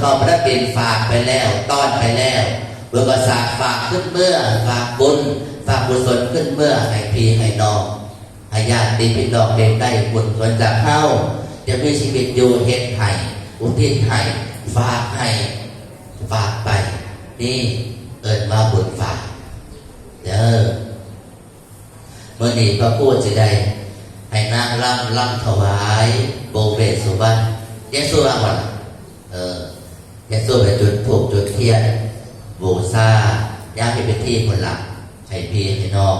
เข้าพระเป็นฝากไปแล้วต้อนไปแล้วเบื่อก็สากฝากขึ้นเมื่อฝากบุญฝากกุศลขึ้นเมื่อให้พี่ให้น้องให้ญาติพี่น้องเด็กได้บุญส่วนจากเข้าจะมีชีวิตอยู่เฮ็ดให้อุทิศให้ฝากให้ฝากไป นี่เอินว่าบุญฝากเด้อเมื่อนี้พระพูดสิได้ให้นางร่ำร่ำถวายโบเบสุวรรณเยซูร่ำวันเออ เยซูไปจุดถูกจุดเทียนบูซาย่าให้เป็นที่คนหลักให้พี่ให้นอง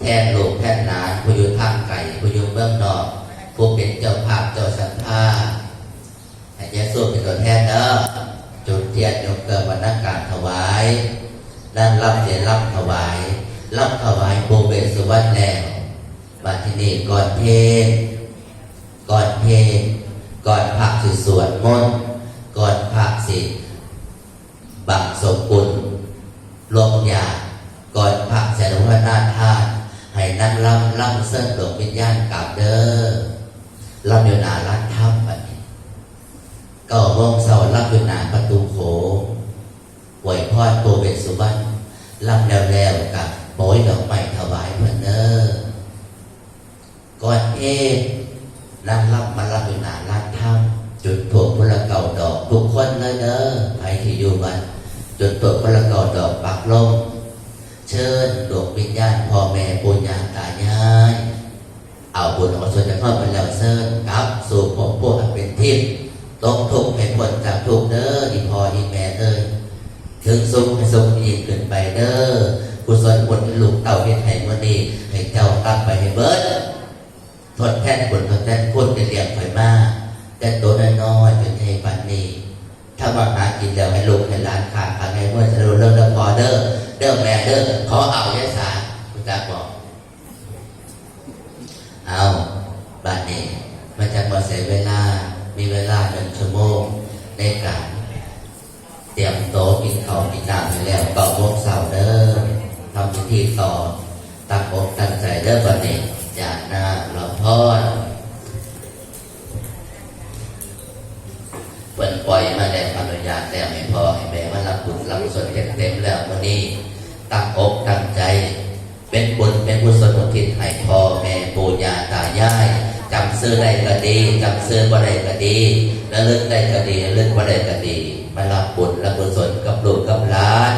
แทนลูกแทนหลานผู้อยู่ทางไก่ผู้อยู่เบื้องนอกผู้เป็นเจ้าภาพเจ้าสัมภาให้เยซูเป็นตัวแทนเด้อจุดเทียนยกเกิดวันนักการถวายนั่งรับเสียรับถวายรับถวายโบเบสุวรรณแล้วบัดทีนี้ก่อนเพลงก่อนเพลงก่อนพักสิสวดมนต์ก่อนพักสิบังสกุลลงยาก่อนพักแสนวัฒนาทานให้นั่งล่ำล่ำเส้นดวงวิญญาณกลับเด้อล่ำอยู่หนาร้านถ้ำบัดนี้ก็วงเสาล่ำอยู่หนาประตูโขงไหวพ่อโตเป็นสุวรรณ ล่ำ แล้วกับโปรยดอกไม้ถวายเพื่อนเนอก่อนเอนั่งรับมารับอยู่หนาลานถ้ำจุดถูกพลเก่าดอกทุกคนเลยเด้อใครที่อยู่บ้านจุดถูกพลเก่าดอกปักลงเชิญดวงวิญญาณพ่อแม่ปุญญาตายายเอาบุญของส่วนจะเข้าไปแล้วเซิร์กลับสู่ผมพวกเป็นทิพย์ต้องทุกข์ให้พ้นจากทุกข์เด้อดีพอดีแม่เอ้ยถึงสุขให้สุขยิ่งขึ้นไปเด้อ ศลบุญลูกเต่าเฮ็ดให้วันนี้ให้เจ้ากลับไปให้เบิดทดแทนบุญทดแทนคุณได้เลี้ยงไฟมากแต่ตัวน้อยจนให้ปันนี้ถ้าว่าหากินแล้วให้ลูกให้หลานขาขาดให้เมื่อจะรู้เรื่องเด้อพอเด้อเด้อแม่เด้อขอเอายายสาคุณตาบอกเอาบัดนี้มันจะมาเสียเวลา มีเวลาหนึ่งชั่วโมงในการเตรียมโต๊ะกินข้าวกินน้ำไปแล้วเป่าพวกเสาเด้อ ทำพิธีต่อตั้งอกตั้งใจเด้อบัดนี้อย่าหน้าเราพอดเปิดปล่อยมาแล้วอนุญาตแล้วให้พอให้แม่มารับบุญรับกุศลเต็มเต็มแล้ววันนี้ตั้งอกตั้งใจ เป็นบุญเป็นกุศลอุทิศให้พ่อแม่ปู่ย่าตายายจำซื้อได้ก็ดีจำซื้อบ่ได้ก็ดีระลึกได้ก็ดีระลึกบ่ได้ก็ดีมารับบุญรับกุศลกับลูกกับหลาน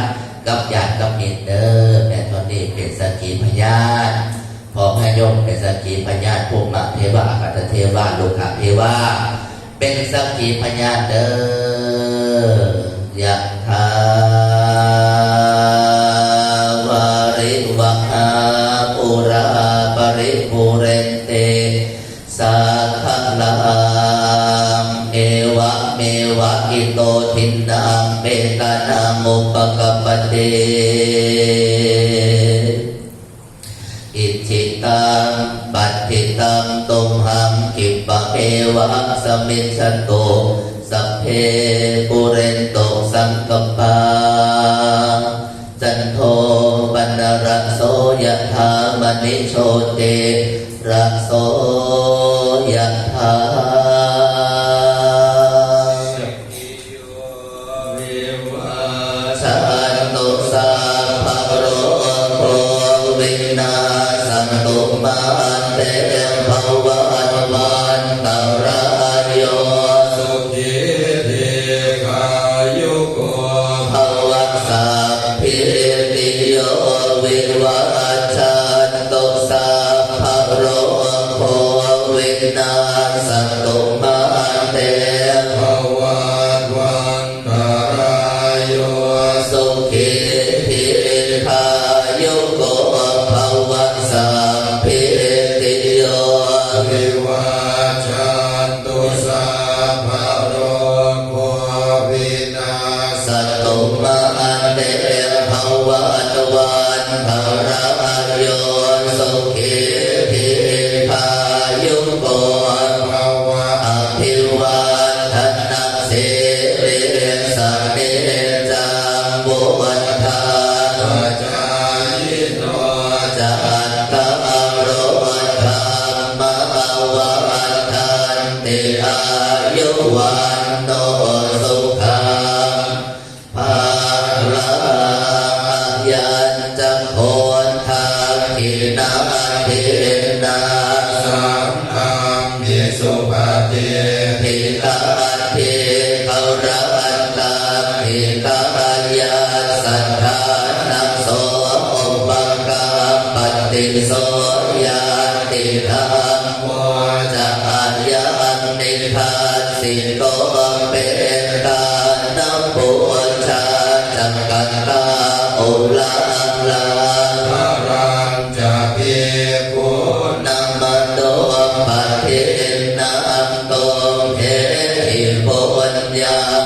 กับญาติกับมิตรเด้อ ตอนนี้เป็นสกีพยานพอพยมเป็นสกีพยานภูมิเทวะอากาศเทวะลูกาเทวะเป็นสกีพยานเด้อยะ อิจิตังปัตติตังตุมหังกิปะเอวะสมิสสโตสัพเพปุเรนโตสังกปาจันโทปนรโสยถามณิโชเตระโสยถา ติธรรมโมจะอาญานิพาสิโกเป็นกานับปุชาจักกันตาอุลาลาพระรังจะเพียกุนัมมโตปะเทนัมโตเทหิปุญญัง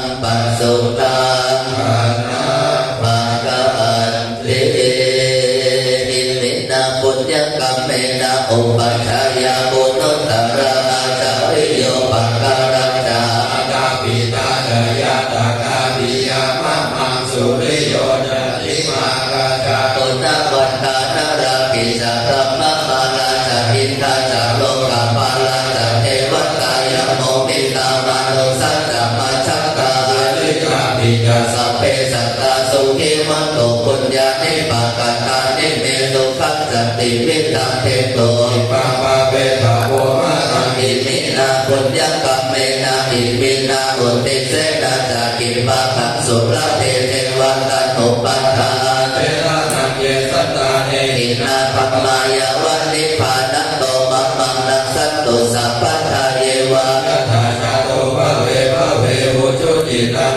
รากิจารัมมะมาราจาอินทาจาโลกาปาลาจาเทวตายโมมิตามานุสัจจมาชักกาลิกาปิยาสัพเพสัตตาสุขิมันโตปุญญานิปะกาตานิเมสุขัสสติวิตาเทโตอิปังปะเปตาโวมะรังอิมินาปุญญกรรมเมนาอิมินาอุติเสนาจากิปะขังสุรเทเทวันตันุปัน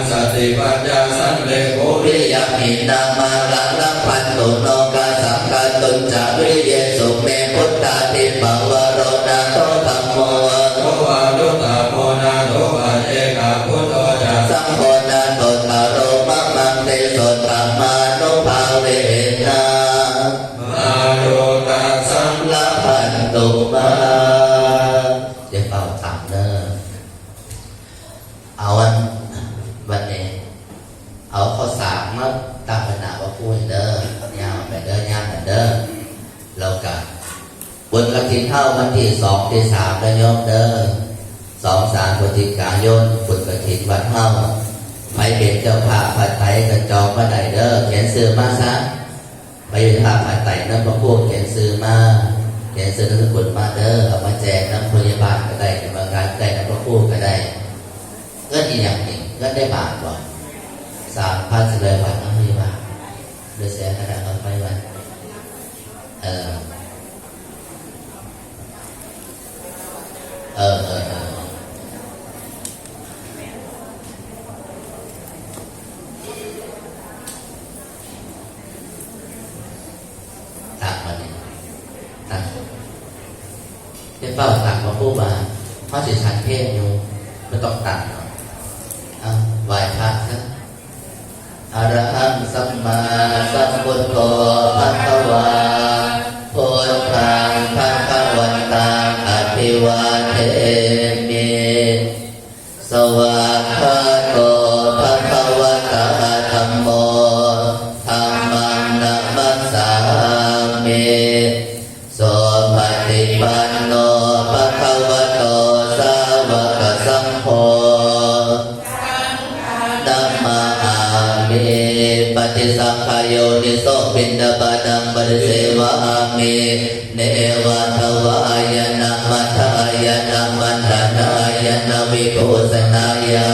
สติปัญญาสันเลโกวิยามินามาลังลังพันตุนกาสังกาตุนจาวิเยสุเมพุทธาติปวโรนาโตธัมโมโตวาดุตาโมนาโตวะเอกาพุทโธจาสังโฆนาโตตาโรมะมังเตโสตามานุภาเวนะมาโรตัสสัมละพันตุมาเดี๋ยวเป่าถามเนอะเอาวันวันนี้ เอาข้าวสารมาตั้งขนาดว่าพูดเด้อยาวไปเด้อยาวไปเด้อแล้วกันบนกระถิน เท่าวันที่สองที่สามแล้วโยมเด้อสองสามพฤศจิกายนบุญกระถินวัดเท่าไปเป็นเจ้าภาพผัดไทยกระจองมาได้เด้อเขียนซื้อมาซะไปเป็นภาพผัดไทยน้ำพระพวกเขียนซื้อมาเขียนซื้อนักกุลมาเด้อเอามาแจกน้ำพยาบาลก็ได้กรรมการก็ได้น้ำพระพวกก็ได้เงินอีกอย่างหนึ่งเงินได้บาทก่อนสามพันสิบเลยพันน้ำมีบาทโดยเสียขนาดเอาไปวันเออเออเออเออตักมาเนี่ยตัก เป็นเป้าตักมาผู้มาเพราะสิฉันเทศอยู่ไม่ต้องตักเนาะเอาไหวพระนะอรหังสัมมาสัมพุทโธภะคะวาพุทธังภะคะวันตังอภิวาเทมิสวา ปฏิสังขายโยนิโสปินดาบานังบริเสวะอามิเนวะทวายนะมัทธายนะมันทนายนะวิโกสนายา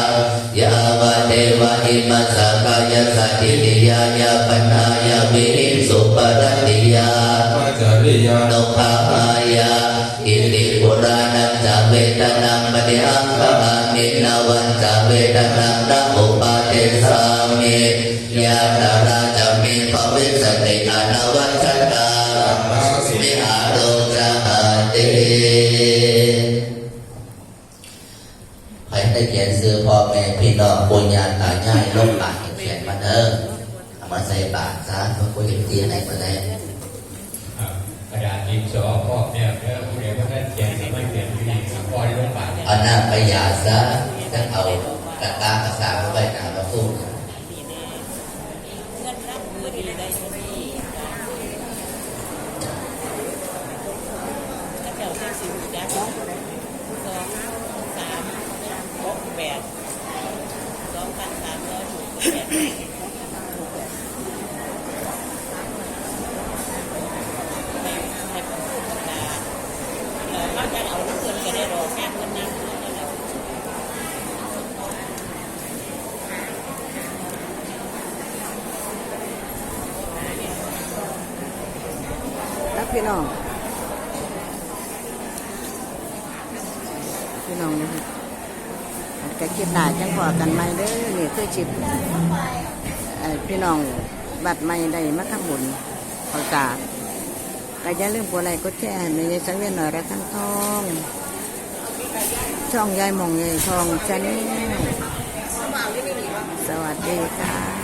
ยาวะเทวะอิมัสสะกายสัตติยายาปนายาวิหิสุปรติยา ริยโนภายาอิติปุรานังจาเวทนังปฏิอังคามินาวันจาเวทนังนะอุปาเทสามิยาตาราจะมีภวิสติอนาวัชตามิหาโรจาติใครได้เขียนซื้อพ่อแม่พี่น้องปุญญาตายายลูกหลานเขียนมาเด้อเอามาใส่บาตรซะเพราะคุยกันที่ไหนก็ได้ กระดาษดินสอพ่อเนี่ยเพื่อเรียนว่าท่านเขียนไม่เขียนอยู่นี่ครับพ่อที่โรงพยาบาลเนี่ยเอาหน้าไปหยาซะจะเอาตะตาภาษาเข้าไปหนามาสู้เงินรับมือดีได้ทุกถ้าเจ้าเจ้าสิวจ้าสองสามหกแปดสองพันสามร้อยหกแปดให้ให้ผู้พูดธรรมดาเออเขาจะเอาลูกเงินก็ได้รอแค่เงินนั่งเงินนั่นแหละ น้อง พี่น้องนะคะกะคิดหนาจังพอกันไหมเด้อนี่คือจิบพี่น้องบัตรไม่ได้มาทำบุญเขาสากก็อย่าลืมกดไลค์กดแชร์ให้แม่ยายสังเวียนหน่อยละทั้งทอง ช่องยายมองยายทองชาแนลสวัสดีค่ะ